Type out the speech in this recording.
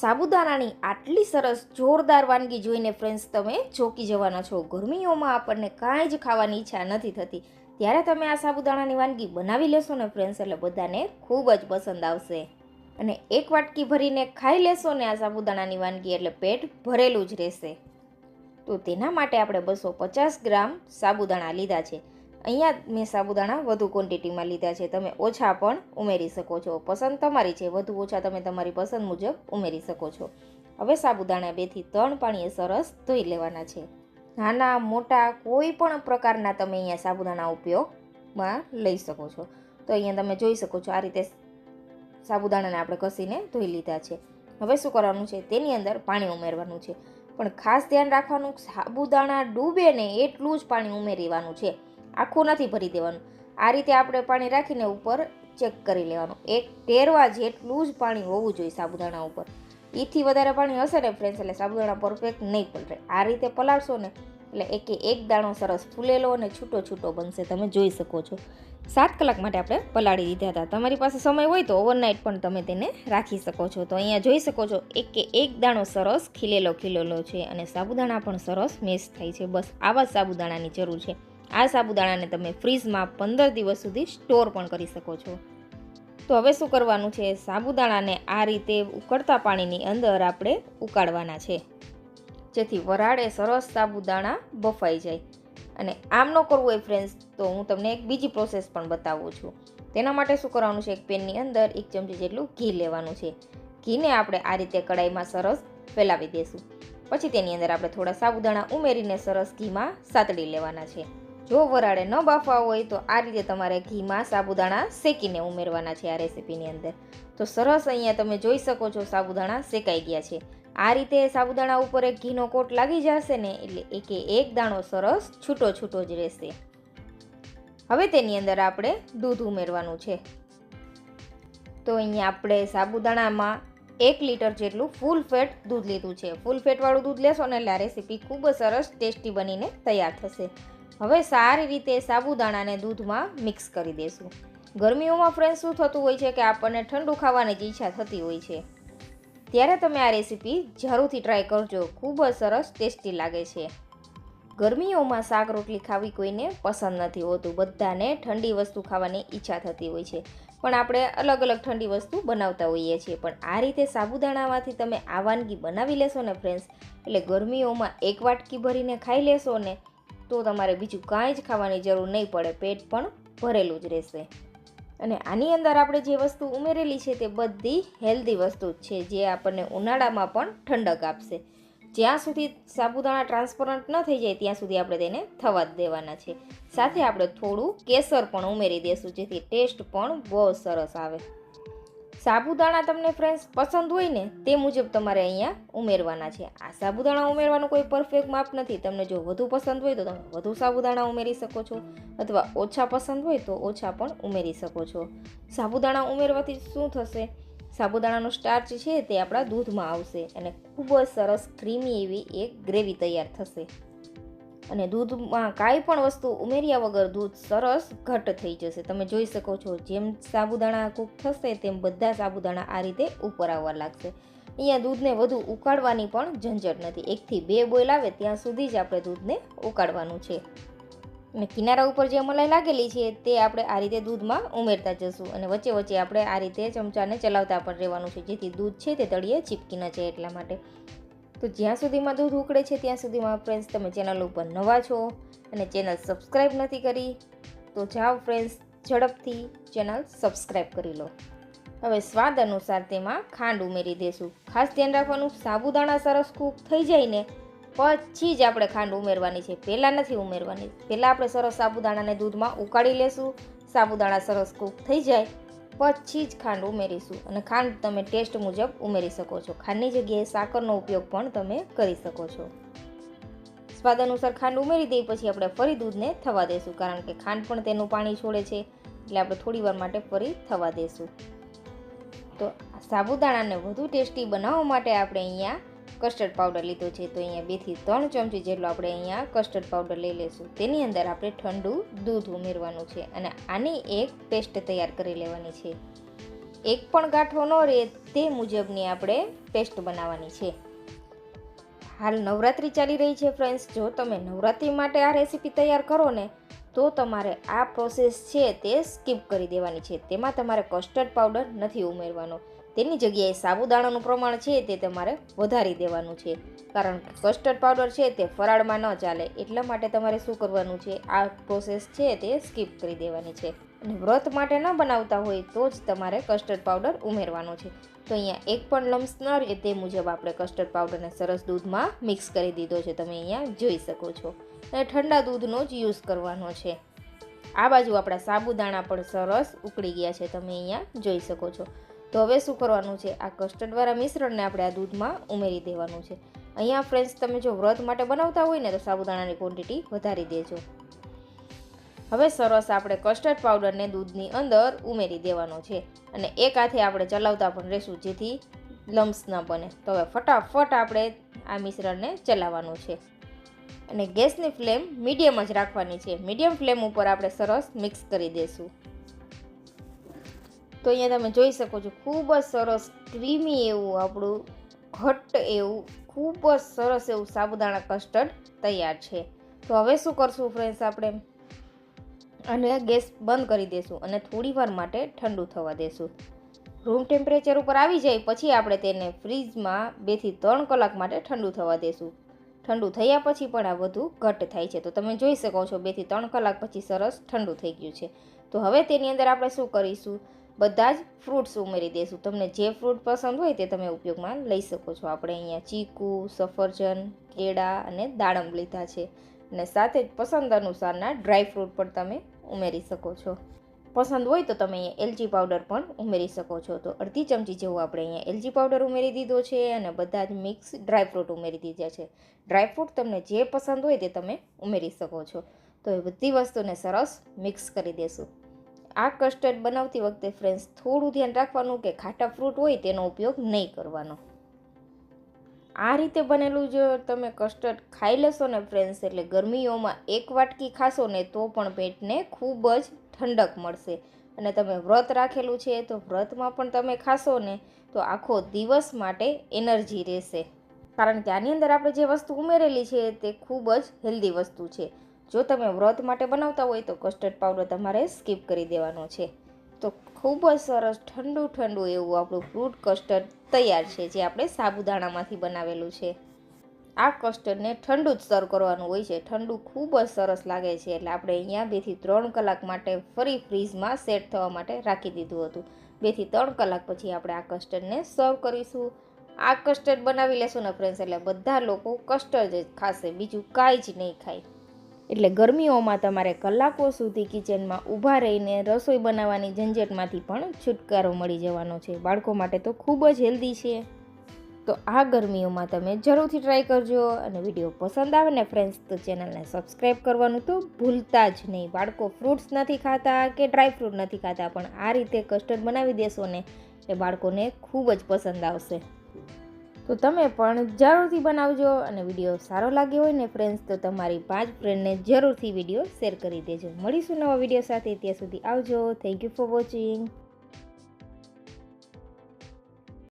સાબુદાણાની આટલી સરસ જોરદાર વાનગી જોઈને ફ્રેન્ડ્સ તમે ચોંકી જવાના છો. ગરમીઓમાં આપણને કાંઈ જ ખાવાની ઈચ્છા નથી થતી. ત્યારે તમે આ સાબુદાણાની વાનગી બનાવી લેશો ને ફ્રેન્ડ્સ એટલે બધાને ખૂબ જ પસંદ આવશે. અને એક વાટકી ભરીને ખાઈ લેશો ને આ સાબુદાણાની વાનગી, એટલે પેટ ભરેલું જ રહેશે. તો તેના માટે આપણે બસો પચાસ ગ્રામ સાબુદાણા લીધા છે. અહીંયા મેં સાબુદાણા વધુ ક્વોન્ટિટીમાં લીધા છે. તમે ઓછા પણ ઉમેરી શકો છો. પસંદ તમારી છે, વધુ ઓછા તમે તમારી પસંદ મુજબ ઉમેરી શકો છો. હવે સાબુદાણા બેથી ત્રણ પાણીએ સરસ ધોઈ લેવાના છે. નાના, મોટા, કોઈ પણ પ્રકારના તમે અહીંયા સાબુદાણા ઉપયોગમાં લઈ શકો છો. તો અહીંયા તમે જોઈ શકો છો આ રીતે સાબુદાણાને આપણે ઘસીને ધોઈ લીધા છે. હવે શું કરવાનું છે? તેની અંદર પાણી ઉમેરવાનું છે. પણ ખાસ ધ્યાન રાખવાનું, સાબુદાણા ડૂબે ને એટલું જ પાણી ઉમેરવાનું છે. આખું નથી ભરી દેવાનું. આ રીતે આપણે પાણી રાખીને ઉપર ચેક કરી લેવાનું. એક ટેરવા જેટલું જ પાણી હોવું જોઈએ સાબુદાણા ઉપર. એથી વધારે પાણી હશે ને ફ્રેન્ડ્સ એટલે સાબુદાણા પરફેક્ટ નહીં પલટે આ રીતે પલાળશો ને, એટલે એકે એક દાણો સરસ ફૂલેલો અને છૂટો છૂટો બનશે. તમે જોઈ શકો છો. સાત કલાક માટે આપણે પલાળી દીધા હતા. તમારી પાસે સમય હોય તો ઓવરનાઇટ પણ તમે તેને રાખી શકો છો. તો અહીંયા જોઈ શકો છો, એક એક દાણો સરસ ખીલેલો ખીલેલો છે અને સાબુદાણા પણ સરસ મેશ થાય છે. બસ આવા સાબુદાણાની જરૂર છે. આ સાબુદાણાને તમે ફ્રીજમાં પંદર દિવસ સુધી સ્ટોર પણ કરી શકો છો. તો હવે શું કરવાનું છે? સાબુદાણાને આ રીતે ઉકળતા પાણીની અંદર આપણે ઉકાળવાના છે. જેથી વરાળે સરસ સાબુદાણા બફાઈ જાય. અને આમ ન કરવું હોય ફ્રેન્ડ્સ તો હું તમને એક બીજી પ્રોસેસ પણ બતાવું છું. તેના માટે શું કરવાનું છે? એક પેનની અંદર એક ચમચી જેટલું ઘી લેવાનું છે. ઘીને આપણે આ રીતે કડાઈમાં સરસ ફેલાવી દઈશું પછી તેની અંદર આપણે થોડા સાબુદાણા ઉમેરીને સરસ ઘીમાં સાતડી લેવાના છે. જો વરાળે ન બાફવા હોય તો આ રીતે તમારે ઘીમાં સાબુદાણા શેકીને ઉમેરવાના છે આ રેસીપીની અંદર. તો સરસ અહીંયા તમે જોઈ શકો છો સાબુદાણા શેકાઈ ગયા છે. આ રીતે સાબુદાણા ઉપર એક ઘીનો કોટ લાગી જશે ને એટલે એકે એક દાણો સરસ છૂટો છૂટો જ રહેશે. હવે તેની અંદર આપણે દૂધ ઉમેરવાનું છે. તો અહીંયા આપણે સાબુદાણામાં એક લીટર જેટલું ફૂલ ફેટ દૂધ લીધું છે. ફૂલ ફેટવાળું દૂધ લેશો ને એટલે આ રેસીપી ખૂબ સરસ ટેસ્ટી બનીને તૈયાર થશે. હવે સારી રીતે સાબુદાણાને દૂધમાં મિક્સ કરી દેશું. ગરમીઓમાં ફ્રેન્ડ શું થતું હોય છે કે આપણને ઠંડુ ખાવાની જ ઈચ્છા થતી હોય છે? ત્યારે તમે આ રેસીપી જરૂરથી ટ્રાય કરજો. ખૂબ જ સરસ, ટેસ્ટી લાગે છે. ગરમીઓમાં શાક રોટલી ખાવી કોઈને પસંદ નથી હોતું. બધાને ઠંડી વસ્તુ ખાવાની ઈચ્છા થતી હોય છે. પણ આપણે અલગ અલગ ઠંડી વસ્તુ બનાવતા હોઈએ છીએ. પણ આ રીતે સાબુદાણામાંથી તમે આ વાનગી બનાવી લેશો ને ફ્રેન્ડ્સ એટલે ગરમીઓમાં એક વાટકી ભરીને ખાઈ લેશો ને તો તમારે બીજું કાંઈ જ ખાવાની જરૂર નહીં પડે, પેટ પણ ભરેલું જ રહેશે. અને આની અંદર આપણે જે વસ્તુ ઉમેરેલી છે તે બધી હેલ્ધી વસ્તુ જ છે, જે આપણને ઉનાળામાં પણ ઠંડક આપશે. જ્યાં સુધી સાબુદાણા ટ્રાન્સપરન્ટ ન થઈ જાય, ત્યાં સુધી આપણે તેને થવા જ દેવાના છે. સાથે આપણે થોડું કેસર પણ ઉમેરી દઈશું જેથી ટેસ્ટ પણ બહુ સરસ આવે. સાબુદાણા તમને ફ્રેન્ડ્સ પસંદ હોય ને, તે મુજબ તમારે અહીંયા ઉમેરવાના છે. આ સાબુદાણા ઉમેરવાનું કોઈ પરફેક્ટ માપ નથી. તમને જો વધુ પસંદ હોય તો તમે વધુ સાબુદાણા ઉમેરી શકો છો, અથવા ઓછા પસંદ હોય તો ઓછા પણ ઉમેરી શકો છો. સાબુદાણા ઉમેરવાથી શું થશે? સાબુદાણાનો સ્ટાર્ચ છે તે આપણા દૂધમાં આવશે અને ખૂબ જ સરસ ક્રીમી એવી એક ગ્રેવી તૈયાર થશે. અને દૂધમાં કાંઈ પણ વસ્તુ ઉમેર્યા વગર દૂધ સરસ ઘટ થઈ જશે. તમે જોઈ શકો છો, જેમ સાબુદાણા કૂક થશે, તેમ બધા સાબુદાણા આ રીતે ઉપર આવવા લાગશે. અહીંયા દૂધને વધુ ઉકાળવાની પણ ઝંઝટ નથી. એકથી બે બોઇલ આવે, ત્યાં સુધી જ આપણે દૂધને ઉકાળવાનું છે. અને કિનારા ઉપર જે મલાઈ લાગેલી છે, તે આપણે આ રીતે દૂધમાં ઉમેરતા જશું. અને વચ્ચે વચ્ચે આપણે આ રીતે ચમચાને ચલાવતા પણ રહેવાનું છે, જેથી દૂધ છે તે તળિયે ચીપકી ન જાય એટલા માટે. તો જ્યાં સુધીમાં દૂધ ઉકળે છે, ત્યાં સુધીમાં ફ્રેન્ડ્સ તમે ચેનલ ઉપર નવા છો અને ચેનલ સબસ્ક્રાઈબ નથી કરી, તો જાઓ ફ્રેન્ડ્સ ઝડપથી ચેનલ સબસ્ક્રાઈબ કરી લો. હવે સ્વાદ અનુસાર તેમાં ખાંડ ઉમેરી દેશું. ખાસ ધ્યાન રાખવાનું, સાબુદાણા સરસ કૂક થઈ જાય ને પછી જ આપણે ખાંડ ઉમેરવાની છે. પહેલાં નથી ઉમેરવાની. પહેલાં આપણે સરસ સાબુદાણાને દૂધમાં ઉકાળી લેશું. સાબુદાણા સરસ કૂક થઈ જાય. પછી જ ખાંડ ઉમેરીશું અને ખાંડ તમે ટેસ્ટ મુજબ ઉમેરી શકો છો. ખાંડની જગ્યાએ સાકરનો ઉપયોગ પણ તમે કરી શકો છો. સ્વાદ અનુસાર ખાંડ ઉમેરી દઈ પછી આપણે ફરી દૂધને થવા દઈશું કારણ કે ખાંડ પણ તેનું પાણી છોડે છે એટલે આપણે થોડી વાર માટે ફરી થવા દઈશું તો સાબુદાણાને વધુ ટેસ્ટી બનાવવા માટે આપણે અહીંયા કસ્ટર્ડ પાવડર લીધો છે તો અહીંયા બેથી ત્રણ ચમચી જેટલો આપણે અહીંયા કસ્ટર્ડ પાવડર લઈ લઈશું. તેની અંદર આપણે ઠંડુ દૂધ ઉમેરવાનું છે અને આની એક પેસ્ટ તૈયાર કરી લેવાની છે. એક પણ ગાંઠો ન રહે તે મુજબની આપણે પેસ્ટ બનાવવાની છે. હાલ નવરાત્રિ ચાલી રહી છે ફ્રેન્ડ્સ. જો તમે નવરાત્રિ માટે આ રેસીપી તૈયાર કરો ને તો તમારે આ પ્રોસેસ છે તે સ્કીપ કરી દેવાની છે. તેમાં તમારે કસ્ટર્ડ પાવડર નથી ઉમેરવાનો. તેની જગ્યાએ સાબુદાણાનું પ્રમાણ છે તે તમારે વધારી દેવાનું છે. કારણ કે કસ્ટર્ડ પાવડર છે તે ફરાળમાં ન ચાલે, એટલા માટે તમારે શું કરવાનું છે? આ પ્રોસેસ છે તે સ્કીપ કરી દેવાની છે. અને વ્રત માટે ન બનાવતા હોય તો જ તમારે કસ્ટર્ડ પાવડર ઉમેરવાનો છે. તો અહીંયા એક પણ લમ્સ ન રહે તે મુજબ આપણે કસ્ટર્ડ પાવડરને સરસ દૂધમાં મિક્સ કરી દીધો છે. તમે અહીંયા જોઈ શકો છો. અને ઠંડા દૂધનો જ યુઝ કરવાનો છે. આ બાજુ આપણા સાબુદાણા પણ સરસ ઉકળી ગયા છે. તમે અહીંયા જોઈ શકો છો. તો હવે શું કરવાનું છે? આ કસ્ટર્ડવાળા મિશ્રણને આપણે આ દૂધમાં ઉમેરી દેવાનું છે. અહીંયા ફ્રેન્ડ્સ તમે જો વ્રત માટે બનાવતા હોય ને તો સાબુદાણાની ક્વોન્ટિટી વધારી દેજો. હવે સરસ આપણે કસ્ટર્ડ પાવડરને દૂધની અંદર ઉમેરી દેવાનો છે અને એક હાથે આપણે ચલાવતા પણ રહેશું, જેથી લમ્સ ન બને. તો હવે ફટાફટ આપણે આ મિશ્રણને ચલાવવાનું છે. અને ગેસની ફ્લેમ મીડિયમ જ રાખવાની છે. મીડિયમ ફ્લેમ ઉપર આપણે સરસ મિક્સ કરી દઈશું તો અહીંયા તમે જોઈ શકો છો, ખૂબ જ સરસ ક્રીમી એવું આપણું, ઘટ્ટ એવું, ખૂબ જ સરસ એવું સાબુદાણા કસ્ટર્ડ તૈયાર છે. તો હવે શું કરશું ફ્રેન્ડ્સ આપણે? અને ગેસ બંધ કરી દેશું અને થોડી વાર માટે ઠંડુ થવા દેશું. રૂમ ટેમ્પરેચર ઉપર આવી જાય પછી આપણે તેને ફ્રીજમાં બેથી ત્રણ કલાક માટે ઠંડુ થવા દેશું. ઠંડુ થયા પછી પણ આ બધું ઘટ થાય છે. તો તમે જોઈ શકો છો બેથી ત્રણ કલાક પછી સરસ ઠંડુ થઈ ગયું છે. તો હવે તેની અંદર આપણે શું કરીશું? બધા જ ફ્રૂટ્સ ઉમેરી દઈશું તમને જે ફ્રૂટ પસંદ હોય તે તમે ઉપયોગમાં લઈ શકો છો. આપણે અહીંયા ચીકુ, સફરજન, કેળા અને દાડમ લીધા છે. અને સાથે જ પસંદ અનુસારના ડ્રાય ફ્રૂટ પણ તમે ઉમેરી શકો છો. પસંદ હોય તો તમે અહીંયા એલચી પાવડર પણ ઉમેરી શકો છો. તો અડધી ચમચી જેવું આપણે અહીંયા એલચી પાવડર ઉમેરી દીધો છે અને બધા જ મિક્સ ડ્રાયફ્રૂટ ઉમેરી દીધા છે. ડ્રાયફ્રૂટ તમને જે પસંદ હોય તે તમે ઉમેરી શકો છો. તો એ બધી વસ્તુને સરસ મિક્સ કરી દેશું. આ કસ્ટર્ડ બનાવતી વખતે ફ્રેન્ડ્સ થોડું ધ્યાન રાખવાનું કે ખાટા ફ્રૂટ હોય તેનો ઉપયોગ નહીં કરવાનો. આ રીતે બનેલું જો તમે કસ્ટર્ડ ખાઈ લેશો ને ફ્રેન્ડ્સ એટલે ગરમીઓમાં એક વાટકી ખાશો ને તો પણ પેટને ખૂબ જ ઠંડક મળશે. અને તમે વ્રત રાખેલું છે, તો વ્રતમાં પણ તમે ખાશો ને તો આખો દિવસ માટે એનર્જી રહેશે. કારણ કે આની અંદર આપણે જે વસ્તુ ઉમેરેલી છે, તે ખૂબ જ હેલ્ધી વસ્તુ છે. જો તમે વ્રત માટે બનાવતા હોય તો કસ્ટર્ડ પાવડર તમારે સ્કીપ કરી દેવાનો છે. તો ખૂબ જ સરસ ઠંડુ ઠંડુ એવું આપણું ફ્રૂટ કસ્ટર્ડ તૈયાર છે, જે આપણે સાબુદાણામાંથી બનાવેલું છે. આ કસ્ટર્ડને ઠંડુ જ સર્વ કરવાનું હોય છે. ઠંડુ ખૂબ જ સરસ લાગે છે, એટલે આપણે અહીંયા બેથી ત્રણ કલાક માટે ફરી ફ્રીઝમાં સેટ થવા માટે રાખી દીધું હતું. બેથી ત્રણ કલાક પછી આપણે આ કસ્ટર્ડને સર્વ કરીશું. આ કસ્ટર્ડ બનાવી લેશું ને ફ્રેન્ડ્સ એટલે બધા લોકો કસ્ટર્ડ જ ખાશે, બીજું કાંઈ જ નહીં ખાય. એટલે ગરમીઓમાં તમારે કલાકો સુધી કિચનમાં ઊભા રહીને રસોઈ બનાવવાની ઝંઝટમાંથી પણ છુટકારો મળી જવાનો છે. બાળકો માટે તો ખૂબ જ હેલ્ધી છે. તો આ ગરમીઓમાં તમે જરૂરથી ટ્રાય કરજો અને વીડિયો પસંદ આવે ને ફ્રેન્ડ્સ તો ચેનલને સબસ્ક્રાઈબ કરવાનું તો ભૂલતા જ નહીં. બાળકો ફ્રૂટ્સ નથી ખાતા કે ડ્રાય ફ્રૂટ નથી ખાતા, પણ આ રીતે કસ્ટર્ડ બનાવી દેશો ને, એ બાળકોને ખૂબ જ પસંદ આવશે. તો તમે પણ જરૂરથી બનાવજો અને વીડિયો સારો લાગ્યો હોય ને ફ્રેન્ડ્સ તો તમારી પાંચ ફ્રેન્ડને જરૂરથી વીડિયો શેર કરી દેજો. મળીશું નવા વીડિયો સાથે, ત્યાં સુધી આવજો. Thank you for watching